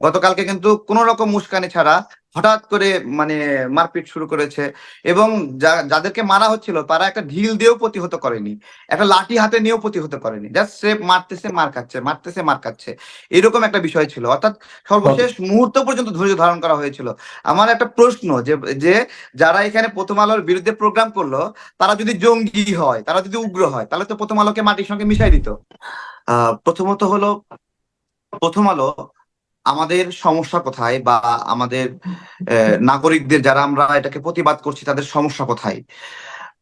গতকালকে কিন্তু কোনো রকম উস্কানি ছাড়া হঠাৎ করে মানে মারপিট শুরু করেছে এবং যাদেরকে মারা হচ্ছিল তারা একটা ঢিল দিয়েও প্রতিহত করেনি, একটা লাঠি হাতে নিয়েও প্রতিহত করেনি জাস্ট সে মারতেছে, মার খাচ্ছে, মারতেছে, মার খাচ্ছে, এরকম একটা বিষয় ছিল। অর্থাৎ সর্বশেষ মুহূর্ত পর্যন্ত ধৈর্য ধারণ করা হয়েছিল। আমার একটা প্রশ্ন যে যে যারা এখানে প্রথম আলোর বিরুদ্ধে প্রোগ্রাম করল, তারা যদি জঙ্গি হয়, তারা যদি উগ্র হয়, তাহলে তো প্রথম আলোকে মাটির সঙ্গে মিশাই দিত। আহ, প্রথমত হলো, প্রথম আলো আমাদের সমস্যা কোথায় বা আমাদের নাগরিকদের যারা আমরা এটাকে প্রতিবাদ করছি, তাদের সমস্যা কোথায়?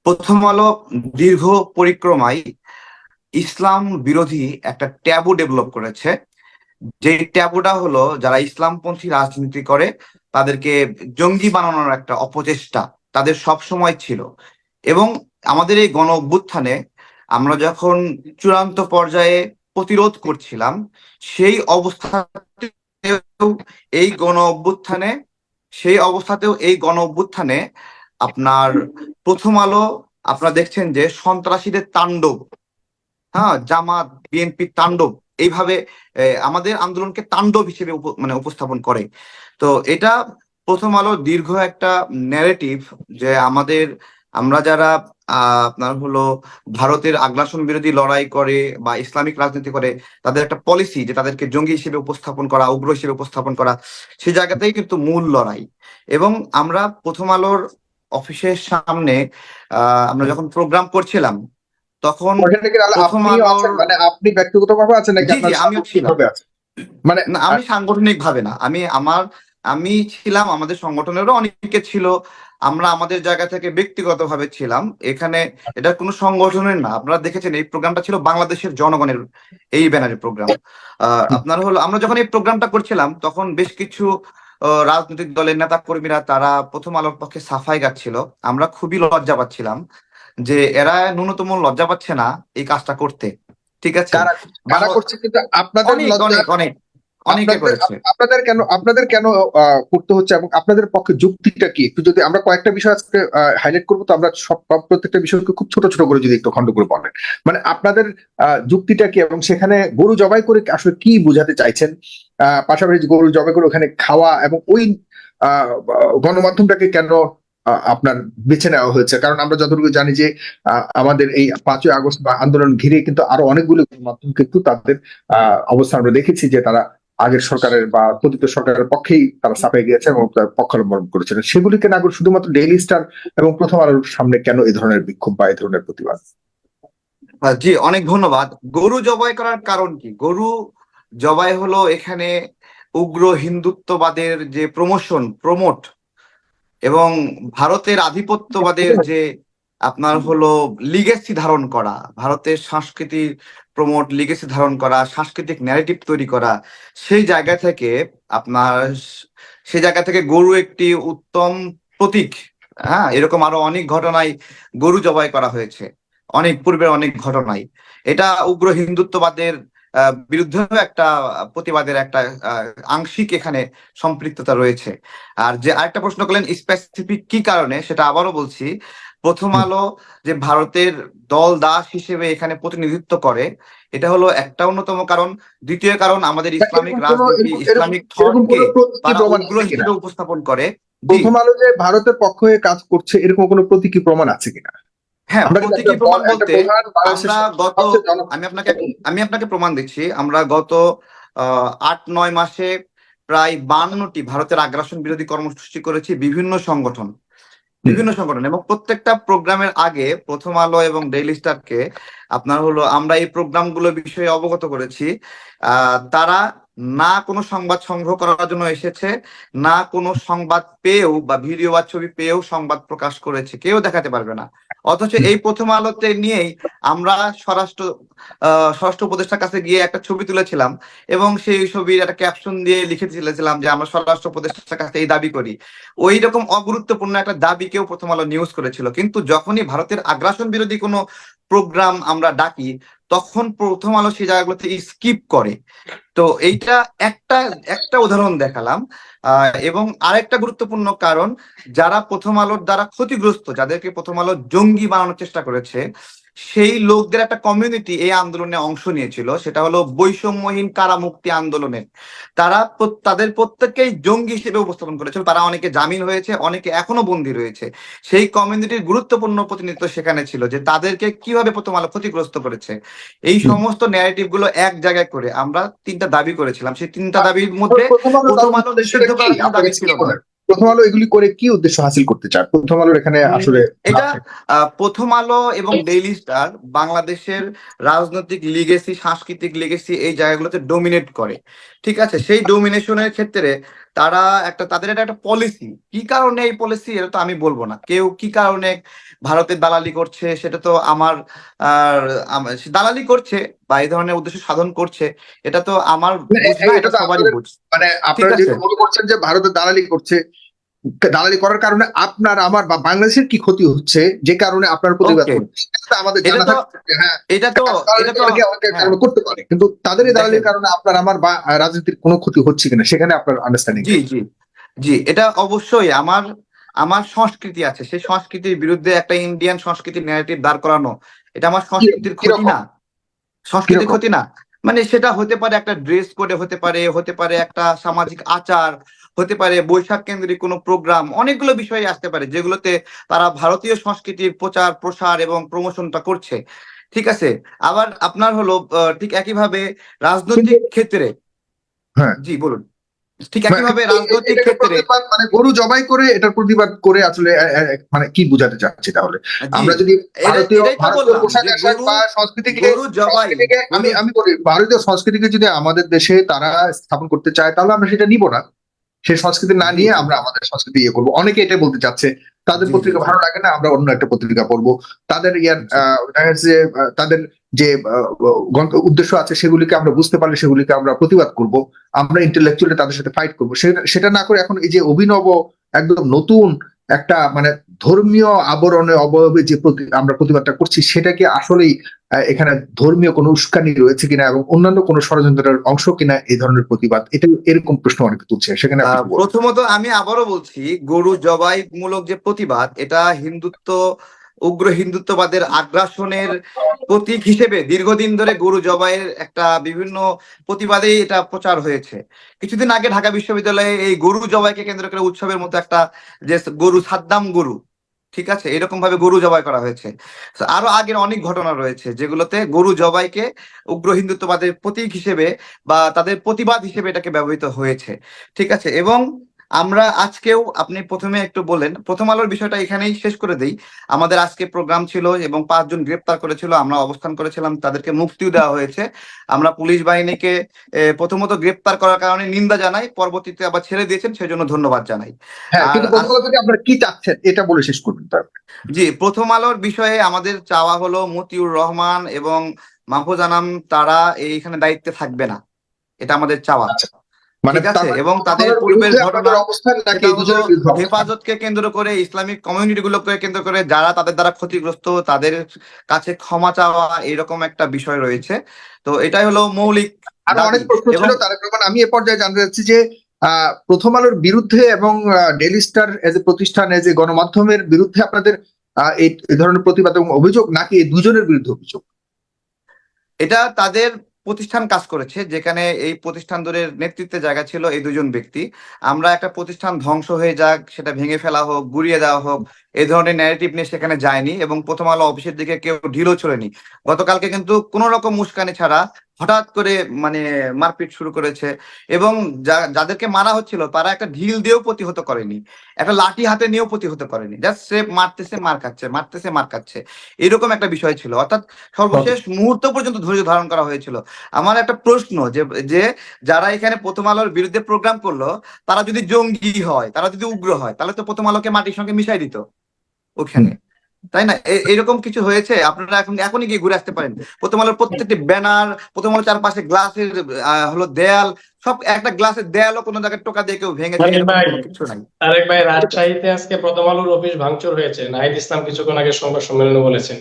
প্রথম আলো, দীর্ঘ পরিক্রমায় ইসলাম বিরোধী একটা ট্যাবু ডেভেলপ করেছে। যে ট্যাবুটা হলো, যারা ইসলামপন্থী রাজনীতি করে, তাদেরকে জঙ্গি বানানোর একটা অপচেষ্টা তাদের সব সময় ছিল। এবং আমাদের এই গণ অভ্যুত্থানে আমরা যখন চূড়ান্ত পর্যায়ে প্রতিরোধ করছিলাম, সেই অবস্থাতেও এই গণ অভ্যুত্থানে, সেই অবস্থাতেও এই গণ অভ্যুত্থানে আপনার প্রথম আলো আপনারা দেখছেন যে সন্ত্রাসীদের তাণ্ডব হ্যাঁ জামাত, বিএনপি তাণ্ডব, এইভাবে আমাদের আন্দোলনকে তাণ্ডব হিসেবে মানে উপস্থাপন করে। তো এটা প্রথম আলো দীর্ঘ একটা ন্যারেটিভ যে আমাদের, আমরা যারা আপনার হলো ভারতের আগ্রাসন বিরোধী লড়াই করে বা ইসলামিক রাজনীতি করে তাদের একটা পলিসি যে তাদেরকে জঙ্গি হিসেবে উপস্থাপন করা উগ্র হিসেবে উপস্থাপন করা সেই জায়গাতেই কিন্তু মূল লড়াই এবং আমরা প্রথম আলোর অফিসের সামনে আহ আমরা যখন প্রোগ্রাম করছিলাম তখন প্রথম আলোর- মানে আপনি ব্যক্তিগতভাবে আছেন নাকি ছিলাম। মানে আমি সাংগঠনিক ভাবে না আমি আমার আমি ছিলাম আমাদের সংগঠনেরও অনেকে ছিল আমরা আমাদের জায়গা থেকে ব্যক্তিগত ভাবে ছিলাম। এখানে এটা কোনো সংগঠনের না আপনারা দেখেছেন এই প্রোগ্রামটা ছিল বাংলাদেশের জনগণের এই ব্যানারের প্রোগ্রাম। আপনার হলো আমরা যখন এই প্রোগ্রামটা করছিলাম তখন বেশ কিছু রাজনৈতিক দলের নেতা কর্মীরা তারা প্রথম আলোর পক্ষে সাফাই গাচ্ছিল। আমরা খুবই লজ্জা পাচ্ছিলাম যে এরা ন্যূনতম লজ্জা পাচ্ছে না এই কাজটা করতে। ঠিক আছে? অনেক অনেক। অনেক আপনাদের- করেছে। আপনাদের কেন আপনাদের কেন করতে হচ্ছে এবং আপনাদের পক্ষে যুক্তিটা কি? একটু যদি আমরা কয়েকটা বিষয় আজকে হাইলাইট করব তো আমরা সব প্রত্যেকটা বিষয়কে খুব ছোট ছোট করে যদি একটু খণ্ড করে বলেন। মানে আপনাদের যুক্তিটা কি এবং সেখানে গরু জবাই করে আসলে কি বোঝাতে চাইছেন? পাশাপাশি গরু জবাই করে ওখানে খাওয়া এবং ওই আহ, গণমাধ্যমটাকে কেন আহ, আপনার বেছে নেওয়া হয়েছে? কারণ আমরা যতটুকু জানি যে আহ, আমাদের এই পাঁচই আগস্ট বা আন্দোলন ঘিরে কিন্তু আরও অনেকগুলো গণমাধ্যম কিন্তু তাদের আহ, অবস্থান আমরা দেখেছি যে তারা আগের সরকারের বা পতিত সরকারের পক্ষেই তারা চাপে গিয়েছে এবং পক্ষাবলম্বন করেছেন। সেগুলিকে না করে শুধুমাত্র ডেইলি স্টার এবং প্রথম আলোর সামনে কেন এই ধরনের বিক্ষোভ বা এই ধরনের প্রতিবাদ? জি, অনেক ধন্যবাদ। গরু জবাই করার কারণ কি? গরু জবাই হলো এখানে উগ্র হিন্দুত্ববাদের যে প্রমোশন প্রমোট এবং ভারতের আধিপত্যবাদের যে আপনার হলো লিগেসি ধারণ করা ভারতের সংস্কৃতির প্রমোট লিগেসি ধারণ করা সাংস্কৃতিক ন্যারেটিভ তৈরি করা সেই জায়গা থেকে আপনার সেই জায়গা থেকে গরু একটি উত্তম প্রতীক। হ্যাঁ এরকম আরও অনেক ঘটনায় গরু জবাই করা হয়েছে। অনেক পূর্বের অনেক ঘটনায় এটা উগ্র হিন্দুত্ববাদের আহ, বিরুদ্ধেও একটা প্রতিবাদের একটা আংশিক এখানে সম্পৃক্ততা রয়েছে। আর যে আরেকটা প্রশ্ন করলেন স্পেসিফিক কি কারণে সেটা আবারও বলছি। প্রথম আলো যে ভারতের দল দাস হিসেবে এখানে প্রতিনিধিত্ব করে এটা হলো একটা অন্যতম কারণ। দ্বিতীয় কারণ আমাদের ইসলামিক রাজনীতি ইসলামিক থটকে তারা উপস্থাপন করে। প্রথম আলো যে ভারতের পক্ষ হয়ে কাজ করছে এরকম কোনো প্রতীকী প্রমাণ আছে কিনা? হ্যাঁ প্রতীকী প্রমাণ বলতে আমরা গত আমি আপনাকে আমি আপনাকে প্রমাণ দিচ্ছি। আমরা গত আহ, আট নয় মাসে প্রায় বান্নটি ভারতের আগ্রাসন বিরোধী কর্মসূচি করেছি বিভিন্ন সংগঠন। বিভিন্ন সংগঠন এবং প্রত্যেকটা প্রোগ্রামের আগে প্রথম আলো এবং ডেইলি স্টারকে আপনার হলো, আমরা এই প্রোগ্রামগুলো বিষয়ে অবগত করেছি। তারা না কোনো সংবাদ সংগ্রহ করার জন্য এসেছে, না কোনো সংবাদ পেয়েও বা ভিডিও বা ছবি পেয়েও সংবাদ প্রকাশ করেছে। কেউ দেখাতে পারবে না। অথচ এই প্রথম আলোতে নিয়েই আমরা স্বরাষ্ট্র স্বরাষ্ট্র উপদেষ্টার কাছে গিয়ে একটা ছবি তুলেছিলাম এবং সেই ছবির একটা ক্যাপশন দিয়ে লিখে দিয়েছিলাম যে আমরা স্বরাষ্ট্র উপদেষ্টার কাছে এই দাবি করি। ওই রকম অগুরুত্বপূর্ণ একটা দাবি কেউ প্রথম আলো নিউজ করেছিল। কিন্তু যখনই ভারতের আগ্রাসন বিরোধী কোনো প্রোগ্রাম আমরা ডাকি তখন প্রথম আলো সেই জায়গাগুলোতে স্কিপ করে। তো এইটা একটা একটা উদাহরণ দেখালাম। এবং আরেকটা গুরুত্বপূর্ণ কারণ, যারা প্রথম আলোর দ্বারা ক্ষতিগ্রস্ত, যাদেরকে প্রথম আলো জঙ্গি বানানোর চেষ্টা করেছে সেই লোকদের একটা কমিউনিটি এই আন্দোলনে অংশ নিয়েছিল সেটা হলো বৈষম্যহীন কারামুক্তি আন্দোলনের। তারা তাদের প্রত্যেককেই জঙ্গি হিসেবে উপস্থাপন করেছিল। তারা অনেকে জামিন হয়েছে অনেকে এখনও বন্দী রয়েছে। সেই কমিউনিটির গুরুত্বপূর্ণ প্রতিনিধিত্ব সেখানে ছিল যে তাদেরকে কীভাবে প্রথম আলো ক্ষতিগ্রস্ত করেছে। এই সমস্ত ন্যারেটিভগুলো এক জায়গায় করে আমরা তিনটা দাবি করেছিলাম। সেই তিনটা দাবির মধ্যে প্রথম আলো নিষিদ্ধ? করার দাবি ছিল? প্রথম আলো এগুলি করে কি উদ্দেশ্য হাসিল করতে চান? প্রথম আলোর এখানে আসলে এটা আহ, প্রথম আলো এবং ডেইলি স্টার বাংলাদেশের রাজনৈতিক লিগেসি সাংস্কৃতিক লিগেসি এই জায়গাগুলোতে ডোমিনেট করে। ঠিক আছে? সেই ডোমিনেশনের ক্ষেত্রে তারা একটা তাদের এটা একটা পলিসি কি কারণে এই পলিসি এটা তো আমি বলব না। কেউ কি কারণে ভারতের দালালি করছে? সেটা তো আমার দালালি করছে বা এই ধরনের উদ্দেশ্য সাধন করছে এটা তো আমার না, বুঝ না এটা এটা সবারই বুঝ মানে আপনারা। মনে করছেন যে ভারতের দালালি করছে দালালি করার কারণে আপনার আমার বা বাংলাদেশের কি ক্ষতি হচ্ছে? যে কারণে আপনার প্রতিবাদ আমাদের জানা হ্যাঁ এটা তো হ্যাঁ। করতে পারে। কিন্তু তাদের দালালির কারণে আপনার আমার বা রাজনীতির কোনো ক্ষতি হচ্ছে কিনা সেখানে আপনার আন্ডারস্ট্যান্ডিং জি জি। জি এটা অবশ্যই আমার আমার সংস্কৃতি আছে। সেই সংস্কৃতির বিরুদ্ধে একটা ইন্ডিয়ান সংস্কৃতির ন্যারেটিভ দাঁড় করানো এটা আমার সংস্কৃতির ক্ষতি না। সংস্কৃতির ক্ষতি না। মানে সেটা হতে পারে একটা ড্রেস কোডে হতে পারে হতে পারে একটা সামাজিক আচার হতে পারে বৈশাখ কেন্দ্রিক কোনো প্রোগ্রাম অনেকগুলো বিষয় আসতে পারে যেগুলোতে তারা ভারতীয় সংস্কৃতির প্রচার প্রসার এবং প্রমোশনটা করছে। ঠিক আছে? আবার আপনার হলো ঠিক একইভাবে রাজনৈতিক ক্ষেত্রে হ্যাঁ। জি বলুন। ঠিক একইভাবে রাজনৈতিক ক্ষেত্রে মানে গরু জবাই করে এটার প্রতিবাদ করে আসলে মানে কি বোঝাতে চাচ্ছি তাহলে? আমরা যদি ভারতীয় পোশাক আশাক বা সংস্কৃতিকে আমি আমি বলি ভারতীয় সংস্কৃতিকে যদি আমাদের দেশে তারা স্থাপন করতে চায় তাহলে আমরা সেটা নিব না। সেই সংস্কৃতি না নিয়ে আমরা আমাদের সংস্কৃতি ইয়ে করব। অনেকে এটা বলতে চাচ্ছে তাদের পত্রিকা ভালো লাগে না আমরা অন্য একটা পত্রিকা পড়ব। তাদের ইয়ার দেখা যাচ্ছে তাদের যে উদ্দেশ্য আছে সেগুলিকে আমরা বুঝতে পারলে সেগুলিকে আমরা প্রতিবাদ করব। আমরা ইন্টেলেকচুয়ালি তাদের সাথে ফাইট করব। সেটা না করে এখন এই যে অভিনব একদম নতুন একটা মানে ধর্মীয় আবরণে অবয়বে যে আমরা প্রতিবাদটা করছি সেটা কি আসলেই এখানে ধর্মীয় কোনো উস্কানি রয়েছে কিনা এবং অন্যান্য কোনো ষড়যন্ত্রের অংশ কিনা এই ধরনের প্রতিবাদ এটা এরকম প্রশ্ন অনেকে তুলছে সেখানে? প্রথমত আমি আবারও বলছি গরু জবাই মূলক যে প্রতিবাদ এটা হিন্দুত্ব উগ্র হিন্দুত্ববাদের আগ্রাসনের প্রতীক হিসেবে দীর্ঘদিন ধরে গরু জবাইয়ের একটা বিভিন্ন প্রতিবাদেই এটা প্রচার হয়েছে কিছুদিন আগে ঢাকা বিশ্ববিদ্যালয়ে এই গরু জবাইকে কেন্দ্র করে উৎসবের মতো একটা যে গরু সাদ্দাম গরু ঠিক আছে? এরকম ভাবে গরু জবাই করা হয়েছে। আরও আগের অনেক ঘটনা রয়েছে যেগুলোতে গরু জবাইকে উগ্র হিন্দুত্ববাদের প্রতীক হিসেবে বা তাদের প্রতিবাদ হিসেবে এটাকে ব্যবহৃত হয়েছে। ঠিক আছে? এবং আমরা আজকেও আপনি প্রথমে একটু বলেন প্রথম আলোর বিষয়টা এখানেই শেষ করে দেই। আমাদের আজকে প্রোগ্রাম ছিল এবং পাঁচজন গ্রেপ্তার করেছিল আমরা অবস্থান করেছিলাম তাদেরকে মুক্তিও দেওয়া হয়েছে। আমরা পুলিশ বাহিনীকে প্রথমত গ্রেপ্তার করার কারণে নিন্দা জানাই পরবর্তীতে আবার ছেড়ে দিয়েছেন সেজন্য ধন্যবাদ জানাই। হ্যাঁ আপনারা কি চাচ্ছেন এটা বলে শেষ করবেন তারপরে। জি প্রথম আলোর বিষয়ে আমাদের চাওয়া হলো মতিউর রহমান এবং মাহফুজ আনাম তারা এইখানে দায়িত্বে থাকবে না। এটা আমাদের চাওয়া। আচ্ছা। মানে এবং তাদের পূর্বের বিরুদ্ধে ঘটনা অবস্থান নাকি সেটা এই দুজনের হলো বিরুদ্ধে? অবস্থান? হেফাজতকে কেন্দ্র করে ইসলামিক কমিউনিটি গুলোকে কেন্দ্র করে যারা তাদের দ্বারা ক্ষতিগ্রস্ত তাদের কাছে ক্ষমা চাওয়া এরকম একটা বিষয় রয়েছে। তো এটাই হলো মৌলিক আরও অনেক প্রশ্ন ছিল তারেক রহমান আমি এ পর্যায়ে জানতে চাচ্ছি যে আহ, প্রথম আলোর বিরুদ্ধে এবং ডেলি স্টার এজ এ প্রতিষ্ঠান এজ এ গণমাধ্যমের বিরুদ্ধে আপনাদের এই ধরনের প্রতিবাদ এবং অভিযোগ নাকি দুজনের বিরুদ্ধে অভিযোগ? এটা তাদের প্রতিষ্ঠান কাজ করেছে, যেখানে এই প্রতিষ্ঠান দূরের নেতৃত্বে জায়গা ছিল এই দুজন ব্যক্তি। আমরা একটা প্রতিষ্ঠান ধ্বংস হয়ে যাক, সেটা ভেঙে ফেলা হোক, গুড়িয়ে দেওয়া হোক এই ধরনের ন্যারেটিভ নিয়ে সেখানে যায়নি এবং প্রথম আলো অফিসের দিকে কেউ ঢিলও ছড়েনি। গতকালকে কিন্তু কোনো রকম মুস্কানি ছাড়া হঠাৎ করে মানে মারপিট শুরু করেছে এবং যা- যাদেরকে মারা হচ্ছিল তারা একটা ঢিল দিয়েও প্রতিহত করেনি। একটা লাঠি হাতে নিয়েও প্রতিহত করেনি। জাস্ট সে মারতেছে মার খাচ্ছে মারতেছে মার খাচ্ছে। এরকম একটা বিষয় ছিল। অর্থাৎ সর্বশেষ মুহূর্ত পর্যন্ত ধৈর্য ধারণ করা হয়েছিল। আমার একটা প্রশ্ন যে যে যারা এখানে প্রথম আলোর বিরুদ্ধে প্রোগ্রাম করল তারা যদি জঙ্গি হয় তারা যদি উগ্র হয় তাহলে তো প্রথম আলোকে মাটির সঙ্গে মিশাই দিত ওখানে। তাই না? এ- এরকম কিছু হয়েছে? আপনারা এখন এখনই গিয়ে ঘুরে আসতে পারেন। প্রথম আলোর প্রত্যেকটি ব্যানার প্রথম আলো চারপাশে গ্লাসের হলো দেয়াল সব একটা গ্লাসের দেয়ালও কোনো জায়গায় টোকা দিয়ে কেউ ভাই, কিছু নাই। তারেক ভাই রাজশাহীতে আজকে প্রথম আলোর অফিস ভাঙচুর হয়েছে। নাহিদ ইসলাম কিছুক্ষণ আগে সংবাদ সম্মেলনে বলেছেন।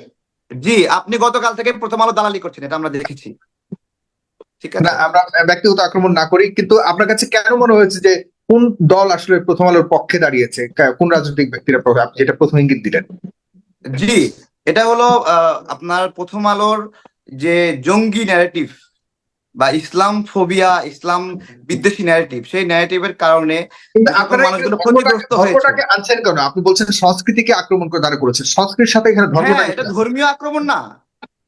জি আপনি গতকাল থেকে প্রথম আলো দালালি করছেন এটা আমরা দেখেছি। ঠিক আছে? আমরা ব্যক্তিগত আক্রমণ না করি কিন্তু আপনার কাছে কেন মনে হয়েছে যে কোন দল আসলে প্রথম আলোর পক্ষে দাঁড়িয়েছে? কোন রাজনৈতিক ব্যক্তিরা আপনি যেটা প্রথম ইঙ্গিত দিলেন? জি এটা হলো আহ, আপনার প্রথম আলোর যে জঙ্গি ন্যারেটিভ বা ইসলাম ফোবিয়া ইসলাম বিদ্বেষী ন্যারেটিভ সেই ন্যারেটিভের কারণে মানুষগুলো ক্ষতিগ্রস্ত হয়েছে। আনছেন কেন আপনি বলছেন সংস্কৃতিকে আক্রমণ করে তারা করেছে। সংস্কৃতির সাথে এখানে হ্যাঁ এটা ধর্মীয় আক্রমণ না।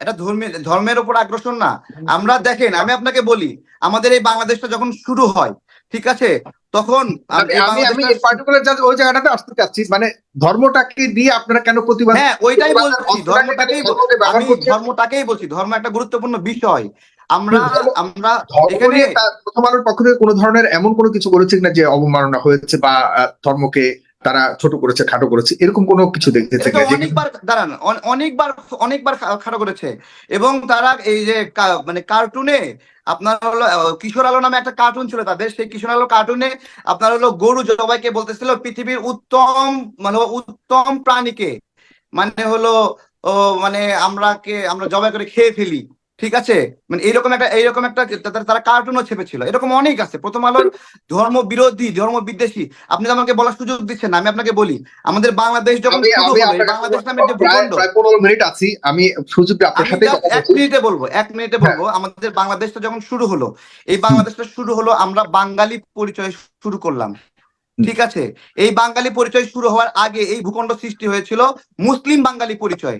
এটা ধর্মীয় ধর্মের উপর আগ্রাসন না। আমরা দেখেন আমি আপনাকে বলি আমাদের এই বাংলাদেশটা যখন শুরু হয় ঠিক আছে? তখন আমি আমি পার্টিকুলার ওই জায়গাটাতে আসতে চাচ্ছি। মানে ধর্মটাকে দিয়ে আপনারা কেন প্রতিবাদ হ্যাঁ ওইটাই বলছি। ধর্মটাকেই আমি ধর্মটাকেই বলছি। ধর্ম একটা গুরুত্বপূর্ণ বিষয়। আমরা আমরা এখানে প্রথম আলোর পক্ষ থেকে কোনো ধরনের এমন কোনো কিছু করেছে কিনা যে অবমাননা হয়েছে বা ধর্মকে তারা ছোট করেছে খাটো করেছে এরকম কোনো কিছু দেখতেছে অনেকবার দাঁড়ান অনেকবার অনেকবার খাটো করেছে। এবং তারা এই যে মানে কার্টুনে আপনার হলো কিশোর আলো নামে একটা কার্টুন ছিল তাদের সেই কিশোর আলো কার্টুনে আপনার হলো গরু জবাইকে বলতেছিল পৃথিবীর উত্তম মানে উত্তম প্রাণীকে। মানে হলো ও মানে আমরা কে আমরা জবাই করে খেয়ে ফেলি। ঠিক আছে? মানে এইরকম একটা এইরকম একটা তারা- কার্টুনও ছেপেছিল। এরকম অনেক আছে। প্রথম আলোর ধর্ম বিরোধী ধর্ম বিদ্বেষী আপনি তো আমাকে বলার সুযোগ দিচ্ছেন আমি আপনাকে বলি আমাদের বাংলাদেশ যখন আমি শুরু আমি হলো এই আপনার বাংলাদেশ নামের যে ভূখণ্ড। মিনিট আছি। আমি সুযোগ আপনার সাথে এক মিনিটে বলব এক মিনিটে বলব। আমাদের বাংলাদেশটা যখন শুরু হলো এই বাংলাদেশটা শুরু হলো আমরা বাঙালি পরিচয় শুরু করলাম। ঠিক আছে? এই বাঙালি পরিচয় শুরু হওয়ার আগে এই ভূখণ্ড সৃষ্টি হয়েছিল মুসলিম বাঙালি পরিচয়।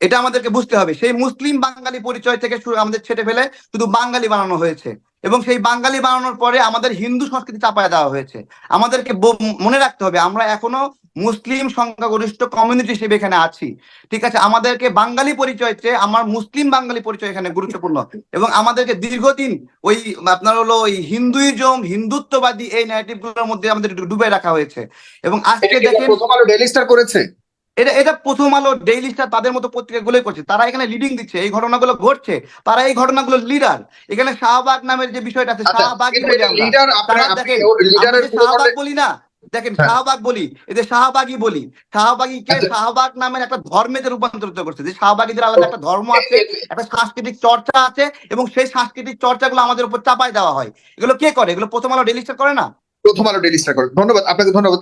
এটা আমাদেরকে বুঝতে হবে। সেই মুসলিম বাঙালি পরিচয় থেকে শুরু আমাদের ছেটে ফেলে শুধু বাঙালি বানানো হয়েছে। এবং সেই বাঙালি বানানোর পরে আমাদের হিন্দু সংস্কৃতি চাপায় দেওয়া হয়েছে। আমাদেরকে মনে রাখতে হবে আমরা এখনও মুসলিম সংখ্যাগরিষ্ঠ কমিউনিটি হিসেবে এখানে আছি। ঠিক আছে? আমাদেরকে বাঙালি পরিচয় চেয়ে আমার মুসলিম বাঙালি পরিচয় এখানে গুরুত্বপূর্ণ। এবং আমাদেরকে দীর্ঘদিন ওই আপনার হলো ওই হিন্দুইজম হিন্দুত্ববাদী এই ন্যারেটিভগুলোর মধ্যে আমাদের ডুবে রাখা হয়েছে। এবং আজকে দেখেন করেছে? এটা এটা প্রথম আলো ডেইলি স্টার তাদের মতো পত্রিকাগুলোই করছে। তারা এখানে লিডিং দিচ্ছে এই ঘটনাগুলো ঘটছে তারা এই ঘটনাগুলো লিডার এখানে শাহবাগ নামের যে বিষয়টা আছে আচ্ছা বলি দেখেন, যে শাহবাগ বলি না দেখেন হ্যাঁ। শাহবাগ বলি এদের শাহবাগই বলি শাহবাগীকে আচ্ছা। শাহবাগ নামের একটা ধর্মেতে রূপান্তরিত করছে। যে শাহবাগীদের আলাদা একটা ধর্ম আছে একটা সাংস্কৃতিক চর্চা আছে এবং সেই সাংস্কৃতিক চর্চাগুলো আমাদের উপর চাপায় দেওয়া হয়। এগুলো কে করে? এগুলো প্রথম আলো ডেইলি স্টার করে না? প্রথম আলো ডেইলি স্টার করে। ধন্যবাদ আপনাকে ধন্যবাদ।